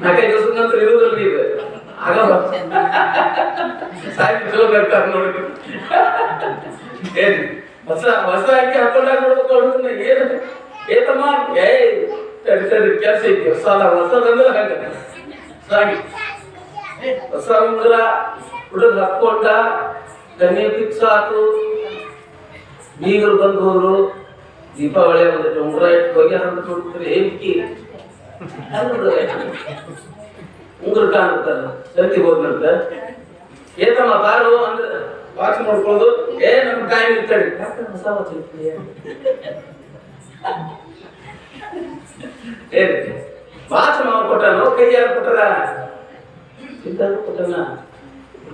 ನಾಲ್ಕೈದು ದಿವಸದ ಇದು ಆಗ ಸಾಯ್ತು ಚಲೋ ಏನ್ ಹೊಸ ಹೊಸ ಹಾಕಿ ಹಾಕೊಂಡಾಗ ಏ ಹಂಗ. ಹೊಸ ಉಂಗುರ ಹುಡುಗ ಹಾಕೊಂಡ ಫಿಕ್ಸ್ ಆತು ಬೀಗರು ದೀಪಾವಳಿ ಬಂದಿಟ್ಟು ಉಂಗುರ ಇಟ್ಟು ಹೋಗ್ಯಾರ ಅಂತ ನೋಡ್ತಾರೆ ಏನ್ಕಿ ಉಂಗುರ ಕಾಣುತ್ತಲ್ಲ ಸಂತಿಗೆ ಹೋದ್ನಂತ ಏತಮ್ಮ ಬಾರು ಅಂದ್ರೆ ವಾಚ್ ಮಾಡ್ಕೊಂಡು ಏ ನಮ್ ಟೈಮ್ ಇರ್ತಾಳೆ ಹೊಸ ವಾಚ್ ಏ ವಾಚ್ ಮಾವ ಕೊಟ್ಟನು ಕೈ ಯಾರು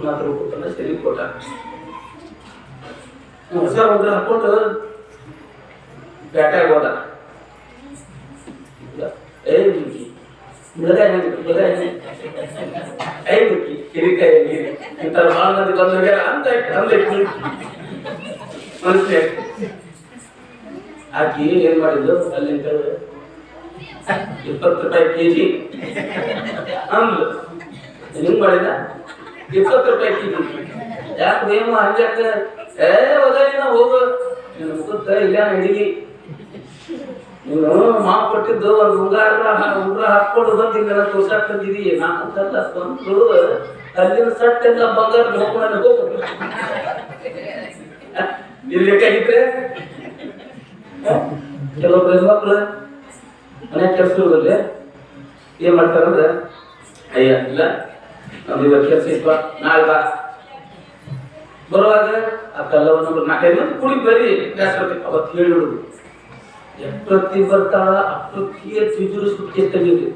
ಮಾತ್ರ ಕೊಟ್ಟ ಹೊಸ ಉಂಗುರ ಹಾಕೊಂಡು ಬೇಟೆಗೆ ಏ ಮುಕ್ಕಿ ಮೃಗಾಯ ಮೃಗಾಯ ಐ ಮುಕ್ಕಿ ಕಿರಿಕಾಯ, ನೀರಿ. ಇಂಥ ಮಂದಿ ಬಂದಾಗ ಅಂತ ಮನಸ್ಸಿನ ಆಕಿ ಏನ್ ಮಾಡಿದ್ರು ಅಲ್ಲಿಂದ ಇಪ್ಪತ್ತು ರೂಪಾಯಿ ಕೆಜಿ. ಅಂದ್ಲು. ಹಿಂಗ್ ಮಾಡಿದ ಇಪ್ಪತ್ತು ರೂಪಾಯಿ ಕೆ ಜಿ ಯಾಕೆ ನೀವು ಹಂಗ್ಯಾಕ? ಏ ಹೋಗಿನ ಹೋಗು. ನಿನ್ನ ಇಲ್ಲ ಹಿಡಿಗಿ ನೀನು ಮಾತು ಕೊಟ್ಟಿದ್ದು ಒಂದು ಉಂಗಾರ ಉಂಗ್ರ ಹಾಕೊಂಡು ಹಿಂಗೆಲ್ಲ ನಾನು ಅಂತಲ್ಲ ಬಂದು ಅಲ್ಲಿನ ಸಟ್ ಎಲ್ಲ ಬಂಗಾರ ಬೇಕಾಗಿದ್ರೆ ಕೆಲವೊಬ್ರು ಹೆಣ್ಮಕ್ಳು ಮನೆ ಏನ್ ಮಾಡ್ತಾರಂದ್ರೆ ಅಯ್ಯ, ಇಲ್ಲ, ನಮ್ದು ಇವತ್ತು ಕೆಲಸ ಇಪ್ಪ ನಾಳೆ ಬಾ. ಬರುವಾಗ ಆ ಕಲ್ಲವನ್ನು ನಾಲ್ಕೈದು ಕುಡಿ ಬರೀ. ಅವತ್ತು ಹೇಳಿಡುದು ಎಷ್ಟೊತ್ತಿ ಬರ್ತಾಳ ಅಷ್ಟೊತ್ತಿಗೆ ತಿಜುರು ಸುತ್ತಿ ತೆಗೀರಿ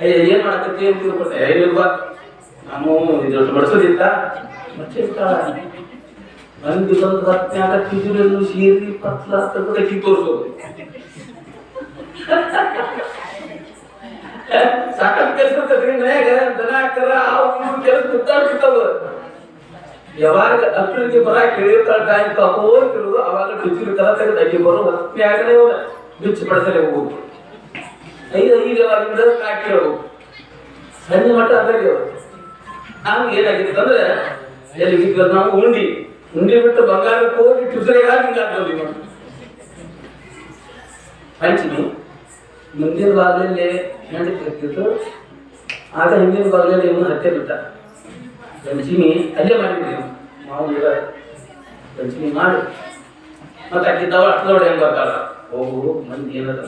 ಅಯ್ಯ ಏನ್ ಮಾಡಕತ್ತಿ ಅಂತ ಏನಿಲ್ವಾ ನಾವು ಇದೊಟ್ಟು ಬಡಿಸೋದಿತ್ತ? ಮತ್ತೆ ಇರ್ತಾಳ ಬಂದು ಹತ್ನ್ಯಾಗ ತಿಜುರನ್ನು ಸೀರಿ ಪತ್ಲ ಕಿ ತೋರಿಸೋದು ಸಾಕಷ್ಟು ಕೆಲಸ ಮನ್ಯಾಗ ದನ ಕರ ಅವು ಕೆಲಸ ಯಾವಾಗ ಅಕ್ಕಳಿಗೆ ಬರಾಕ್ ಹೇಳಿರ್ತಾಳ ಟೈಮ್ ತಗೋತಿರೋದು ಅವಾಗ ಟಿಚಿನ ಕಲ ತೆಗೆದು ಅಕ್ಕಿ ಬರೋ ಹೊತ್ನ್ಯಾಗನೇ ಬಿಚ್ಚಿ ಪಡಿಸಲೇ ಹೋಗುದು. ಐದು ಐದು ಯಾವಾಗಿಂದ ಕಾಕಿ ಹೇಳೋದು ಸಣ್ಣ ಮಟ್ಟ ಅದಾಗಿ ಅವರು ಹಂಗ ಏನಾಗಿತ್ತು ಅಂದ್ರೆ, ಎಲ್ಲಿ ನಾವು ಉಂಡಿ. ಉಂಡಿ ಬಿಟ್ಟು ಬಂಗಾರಕ್ಕೆ ಹೋಗಿ ಟುಸರೆಗಾಗಿ ಹಿಂಗಾಗ್ತದೆ ನೋಡಿ ಪಂಚಮಿ ಮುಂದಿನ ಭಾಗದಲ್ಲಿ ಹೆಂಡತಿ ಆಗ ಹಿಂದಿನ ಭಾಗದಲ್ಲಿ ಇವನು ಹತ್ತೆ ಬಿಟ್ಟ. ಪಂಚಮಿ ಅಲ್ಲೇ ಮಾಡಿದ್ವಿ ನಾವು. ಈಗ ಪಂಚಮಿ ಮಾಡಿ. ಮತ್ತೆ ಅಕ್ಕಿದ್ದವ ಅಕ್ಕದವಳು ಹೆಂಗ್ ಬರ್ತಾರ ಹೋಗು ಮಂದಿ ಏನಂತ